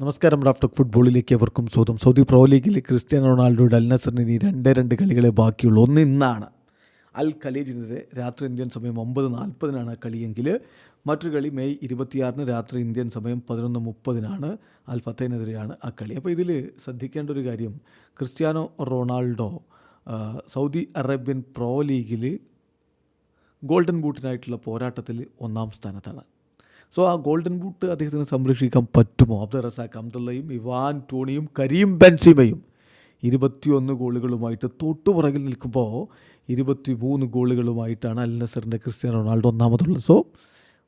നമസ്കാരം റാഫ്റ്റോക് ഫുട്ബോളിലേക്ക് എവർക്കും സ്വാഗതം സൗദി പ്രോ ലീഗിൽ ക്രിസ്ത്യാനോ റൊണാൾഡോയുടെ അൽ നസറിന് ഇനി രണ്ടേ രണ്ട് കളികളെ ബാക്കിയുള്ളൂ. ഒന്ന് ഇന്നാണ്. അൽ ഖലീജിനെതിരെ രാത്രി ഇന്ത്യൻ സമയം ഒമ്പത് നാൽപ്പതിനാണ് കളിയെങ്കിൽ മറ്റൊരു കളി മെയ് ഇരുപത്തിയാറിന് രാത്രി ഇന്ത്യൻ സമയം പതിനൊന്ന് മുപ്പതിനാണ് അൽ ഫത്തേനെതിരെയാണ് ആ കളി. അപ്പോൾ ഇതിൽ ശ്രദ്ധിക്കേണ്ട ഒരു കാര്യം Cristiano Ronaldo Saudi Arabian pro ലീഗിൽ ഗോൾഡൻ ബൂട്ടിനായിട്ടുള്ള പോരാട്ടത്തിൽ ഒന്നാം സ്ഥാനത്താണ്. സോ ആ ഗോൾഡൻ ബൂട്ട് അദ്ദേഹത്തിന് സംരക്ഷിക്കാൻ പറ്റുമോ? അബ്ദുൾ റസാഖ് അബ്ദുള്ളയും ഇവാൻ ടോണിയും കരീം ബെൻസിമയും ഇരുപത്തിയൊന്ന് ഗോളുകളുമായിട്ട് തൊട്ടുപുറകിൽ നിൽക്കുമ്പോൾ ഇരുപത്തി മൂന്ന് ഗോളുകളുമായിട്ടാണ് അൽ നസറിന്റെ ക്രിസ്ത്യാനോ റൊണാൾഡോ ഒന്നാമതുള്ളത്. സോ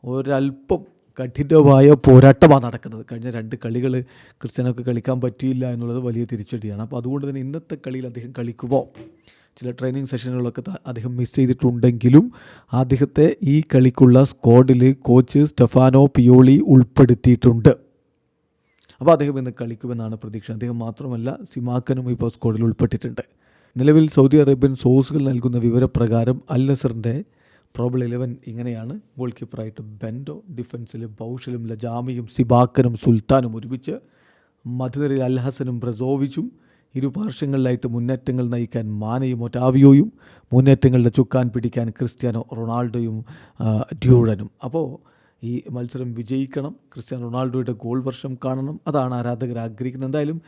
ഒരല്പം കഠിനമായ പോരാട്ടമാണ് നടക്കുന്നത്. കഴിഞ്ഞ രണ്ട് കളികൾ ക്രിസ്ത്യാനോക്ക് കളിക്കാൻ പറ്റിയില്ല എന്നുള്ളത് വലിയ തിരിച്ചടിയാണ്. അപ്പോൾ അതുകൊണ്ട് തന്നെ ഇന്നത്തെ കളിയിൽ അദ്ദേഹം കളിക്കുമ്പോൾ ചില ട്രെയിനിങ് സെഷനുകളൊക്കെ അദ്ദേഹം മിസ് ചെയ്തിട്ടുണ്ടെങ്കിലും അദ്ദേഹത്തെ ഈ കളിക്കുള്ള സ്ക്വാഡിൽ കോച്ച് സ്റ്റെഫാനോ പിയോളി ഉൾപ്പെടുത്തിയിട്ടുണ്ട്. അപ്പോൾ അദ്ദേഹം ഇന്ന് കളിക്കുമെന്നാണ് പ്രതീക്ഷ. അദ്ദേഹം മാത്രമല്ല സിമാക്കനും ഇപ്പോൾ സ്ക്വാഡിൽ ഉൾപ്പെട്ടിട്ടുണ്ട്. നിലവിൽ സൗദി അറേബ്യൻ സോഴ്സുകൾ നൽകുന്ന വിവരപ്രകാരം അൽ നസറിന്റെ പ്രോബിൾ ഇലവൻ ഇങ്ങനെയാണ്. ഗോൾ കീപ്പറായിട്ട് ബെൻഡോ ഡിഫൻസിൽ ബൗഷലും ലജാമിയും സിബാക്കനും സുൽത്താനും ഒരുമിച്ച് മധുരയിൽ അൽഹസനും ബ്രസോവിച്ചും ഇരു പാർശ്വങ്ങളിലായിട്ട് മുന്നേറ്റങ്ങൾ നയിക്കാൻ മാനയും ഒറ്റാവിയോയും മുന്നേറ്റങ്ങളുടെ ചുക്കാൻ പിടിക്കാൻ ക്രിസ്ത്യാനോ റൊണാൾഡോയും ഡ്യൂഡനും. അപ്പോൾ ഈ മത്സരം വിജയിക്കണം ക്രിസ്ത്യാനോ റൊണാൾഡോയുടെ ഗോൾ വർഷം കാണണം. അതാണ് ആരാധകർ ആഗ്രഹിക്കുന്നത്. എന്തായാലും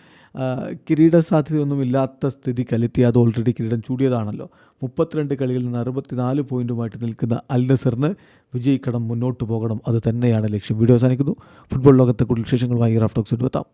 കിരീട സാധ്യതയൊന്നും ഇല്ലാത്ത സ്ഥിതി കലെത്തി അത് ഓൾറെഡി കിരീടം ചൂടിയതാണല്ലോ. മുപ്പത്തിരണ്ട് കളികളിൽ നിന്ന് അറുപത്തിനാല് പോയിന്റുമായിട്ട് നിൽക്കുന്ന അൽ നസറിന് വിജയിക്കണം മുന്നോട്ട് പോകണം. അത് തന്നെയാണ് ലക്ഷ്യം. വീഡിയോ അവസാനിക്കുന്നു. ഫുട്ബോൾ ലോകത്തെ കൂടുതൽ വിശേഷങ്ങളുമായി റാഫ്റ്റോക്സ് എത്താം.